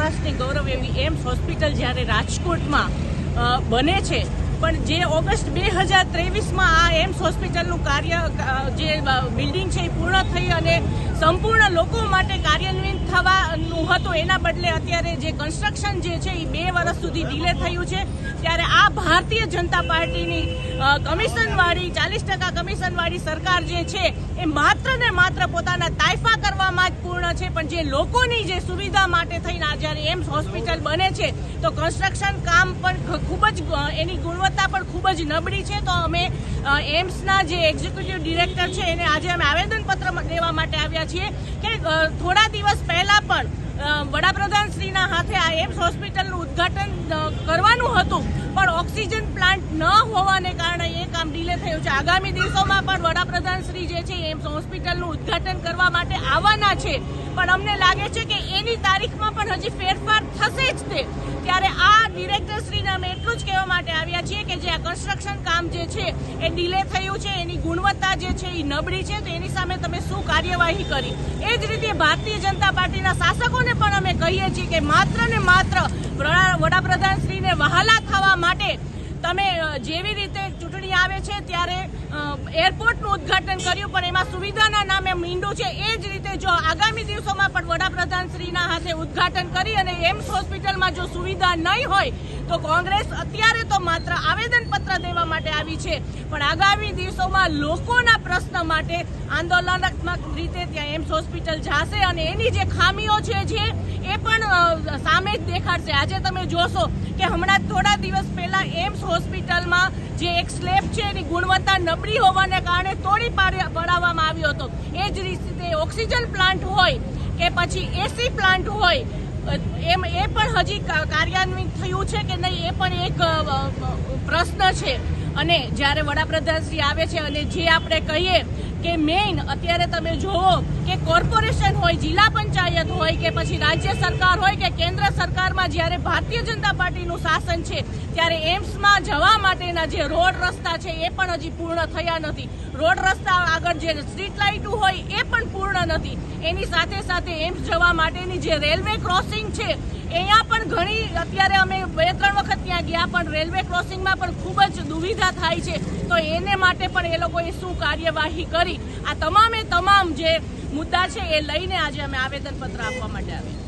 સૌરાષ્ટ્રની ગૌરવ એવી AIIMS hospital જ્યારે રાજકોટમાં બને છે. પણ જે ઓગસ્ટ બે હજાર ત્રેવીસમાં આ એમ્સ હોસ્પિટલનું કાર્ય જે બિલ્ડિંગ છે એ પૂર્ણ થઈ અને સંપૂર્ણ લોકો માટે કાર્યાન્વિત થવાનું હતું. એના બદલે અત્યારે જે કન્સ્ટ્રક્શન જે છે એ બે વર્ષ સુધી ડિલે થયું છે. ત્યારે આ ભારતીય જનતા પાર્ટીની કમિશનવાળી, ચાલીસ ટકા કમિશનવાળી સરકાર જે છે એ માત્ર ને માત્ર પોતાના તાયફા કરવામાં પૂર્ણ છે, પણ જે લોકોની જે સુવિધા માટે થઈને જ્યારે એમ્સ હોસ્પિટલ બને છે, તો કન્સ્ટ્રક્શન કામ પણ ખૂબ જ એની ગુણવત્તા પણ ખૂબ જ નબળી છે. તો અમે એમ્સના જે એક્ઝિક્યુટિવ ડિરેક્ટર છે, એને આજે અમે આવેદનપત્ર દેવા માટે આવ્યા છીએ કે થોડા દિવસ પહેલાં પણ વડાપ્રધાન શ્રીના હાથે આ એમ્સ હોસ્પિટલનું ઉદ્ઘાટન કરવાનું હતું, પણ ઓક્સિજન પ્લાન્ટ ન હોવાને થયું છે. આગામી દિવસોમાં પણ વડાપ્રધાન શ્રી જે છે, એમ્સ હોસ્પિટલનું ઉદ્ઘાટન કરવા માટે આવવાના છે. પણ અમને લાગે છે કે એની તારીખમાં પણ હજી ફેરફાર થશે જ તે. ત્યારે આ ડિરેક્ટર શ્રીને અમે એટલું જ કહેવા માટે આવ્યા છીએ કે જે આ કન્સ્ટ્રક્શન કામ જે છે, એ ડિલે થયું છે, એની ગુણવત્તા જે છે એ નબળી છે, તો એની સામે તમે શું કાર્યવાહી કરી? એ જ રીતે ભારતીય જનતા પાર્ટીના શાસકોને પણ અમે કહીએ છીએ કે માત્ર ને માત્ર વડા- વડાપ્રધાન શ્રીને વહાલા થવા માટે તમે જેવી રીતે ચૂંટણી આવે છે ત્યારે એરપોર્ટનું ઉદ્ઘાટન કર્યું, પણ એમાં સુવિધાના નામે મીંડું છે. એ જ રીતે જો આગામી દિવસોમાં પણ વડાપ્રધાન શ્રીના હાથે ઉદ્ઘાટન કરી અને એમ્સ હોસ્પિટલમાં જો સુવિધા નહીં હોય, તો કોંગ્રેસ અત્યારે તો માત્ર આવેદનપત્ર દેવા માટે આવી છે. પણ આગામી દિવસોમાં લોકોના પ્રશ્ન માટે આંદોલનાત્મક રીતે ત્યાં એમ્સ હોસ્પિટલ જશે અને એની જે ખામીઓ છે જે, એ પણ સામે જ દેખાડશે. આજે તમે જોશો કે હમણાં થોડા દિવસ પહેલાં એમ્સ હોસ્પિટલમાં જે એક સ્લેબ છે એની ગુણવત્તા નબળી હોવાને કારણે તોડી પડાવવામાં આવ્યો હતો. એ જ રીતે ઓક્સિજન પ્લાન્ટ હોય કે પછી એસી પ્લાન્ટ હોય, એમ એ પણ હજી કાર્યાન્વિત થયું છે કે નહીં એ પણ એક પ્રશ્ન છે. અને જ્યારે વડાપ્રધાનશ્રી આવે છે અને જે આપણે કહીએ કે મેઇન અત્યારે તમે જોવો કે કોર્પોરેશન હોય, જિલ્લા પંચાયત હોય કે પછી રાજ્ય સરકાર હોય કે કેન્દ્ર સરકારમાં જ્યારે ભારતીય જનતા પાર્ટીનું શાસન છે, ત્યારે એમ્સમાં જવા માટેના જે રોડ રસ્તા છે એ પણ હજી પૂર્ણ થયા નથી. રોડ રસ્તા આગળ જે સ્ટ્રીટ લાઇટો હોય એ પણ પૂર્ણ નથી. એની સાથે સાથે એમ્સ જવા માટેની જે રેલવે ક્રોસિંગ છે, અહીંયા પણ ઘણી, અત્યારે અમે બે ત્રણ વખત ત્યાં ગયા, પણ રેલવે ક્રોસિંગમાં પણ ખૂબ જ દુવિધા થાય છે. તો એને માટે પણ એ લોકોએ શું કાર્યવાહી કરી? આ તમામે તમામ જે મુદ્દા છે એ લઈને આજે અમે આવેદનપત્ર આપવા માટે આવ્યા.